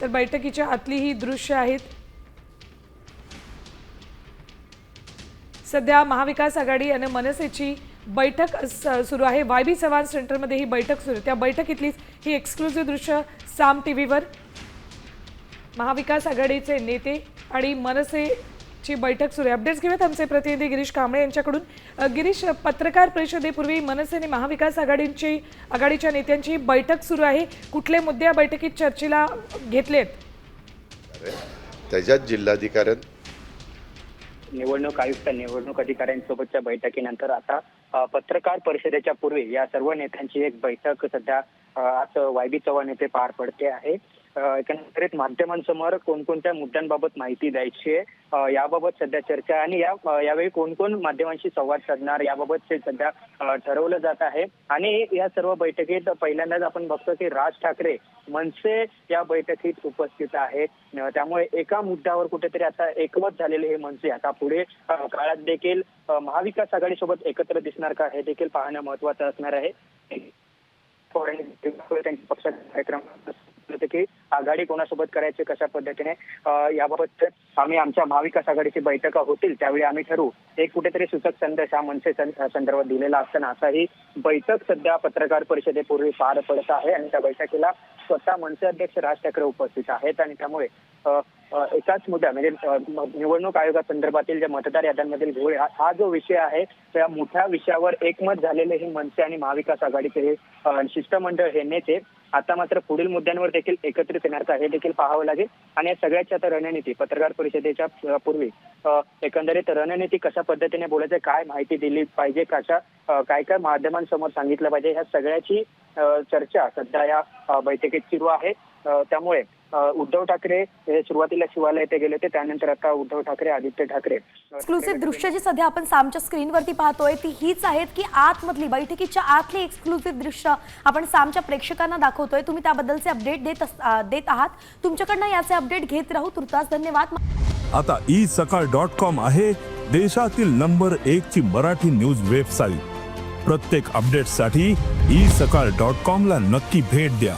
तर बैठकीच्या आतली ही दृश्य आहेत. सध्या महाविकास आघाडी आणि मनसेची बैठक सुरू आहे. वाय बी चव्हाण सेंटरमध्ये ही बैठक सुरू आहे. त्या बैठकीतलीच ही एक्सक्लुझिव्ह दृश्य साम टी व्हीवर महाविकास आघाडीचे नेते आणि मनसे मनसेची बैठक सुरू आहे. अपडेट्स घेऊयात आमचे प्रतिनिधी गिरीश कांबळे यांच्याकडून. गिरीश पत्रकार परिषदेपूर्वी मनसे आणि महाविकास आघाडींची आघाडीच्या नेत्यांची बैठक सुरू आहे. कुठले मुद्दे या बैठकीत चर्चेला घेतलेत? त्याच्यात जिल्हाधिकाऱ्यां निवडणूक आयुक्त निवडणूक अधिकाऱ्यांसोबतच्या बैठकीनंतर आता पत्रकार परिषदेच्या पूर्वी या सर्व नेत्यांची एक बैठक सध्या आज वायबी चव्हाण येथे पार पडते आहे. एकंदरीत माध्यमांसमोर कोणकोणत्या मुद्द्यांबाबत माहिती द्यायची आहे? याबाबत सध्या चर्चा आहे आणि या यावेळी कोण कोण माध्यमांशी संवाद साधणार? याबाबत ते सध्या ठरवलं जात आहे. आणि या सर्व बैठकीत पहिल्यांदाच आपण बघतो की राज ठाकरे मनसे या बैठकीत उपस्थित आहेत. त्यामुळे एका मुद्द्यावर कुठेतरी आता एकमत झालेले हे मनसे आता पुढे काळात देखील महाविकास आघाडीसोबत एकत्र दिसणार का हे देखील पाहणं महत्वाचं असणार आहे. पवार कार्यक्रम त्यांच्या पक्षाचा की आघाडी कोणासोबत करायची कशा पद्धतीने? याबाबत आम्ही आमच्या महाविकास आघाडीची बैठका होतील त्यावेळी आम्ही ठरवू. एक कुठेतरी सूचक संदेश हा मनसे संदर्भात दिलेला असताना असाही बैठक सध्या पत्रकार परिषदेपूर्वी पार पडत आहे आणि त्या बैठकीला स्वतः मनसे अध्यक्ष राज ठाकरे उपस्थित आहेत आणि त्यामुळे एकाच मुद्दा म्हणजे निवडणूक आयोगा निवडणूक आयोगासंदर्भातील ज्या मतदार याद्यांमधील घोळ हा हा जो विषय आहे त्या मोठ्या विषयावर एकमत झालेले हे मनसे आणि महाविकास आघाडीचे हे शिष्टमंडळ हे नेते आता मात्र पुढील मुद्द्यांवर देखील एकत्रित येणार का हे देखील पाहावं लागेल. आणि या सगळ्याची आता रणनीती पत्रकार परिषदेच्या पूर्वी एकंदरीत रणनीती कशा पद्धतीने बोलायचं काय माहिती दिली पाहिजे कशा काय काय माध्यमांसमोर सांगितलं पाहिजे ह्या सगळ्याची चर्चा सध्या या बैठकीत सुरू आहे. त्यामुळे उद्धव ठाकरे हे सुरुवातीला शिवालय येथे गेले होते त्यानंतर आता उद्धव ठाकरे आदित्य ठाकरे. एक्सक्लुसिव्ह दृश्य जी सध्या आपण सामच्या स्क्रीनवरती पाहतोय ती हीच आहेत की आतमधली बैठकीच्या आतली एक्सक्लुसिव्ह दृश्य आपण सामच्या प्रेक्षकांना दाखवतोय. तुम्ही त्याबद्दलचे अपडेट देत देत आहात. तुमच्याकडनं याचे अपडेट घेत राहू तुर्तास धन्यवाद. आता ई सकाळ डॉट कॉम आहे देशातील नंबर एक ची मराठी न्यूज वेबसाईट प्रत्येक अपडेटसाठी ई सकाळ डॉट कॉम ला नक्की भेट द्या.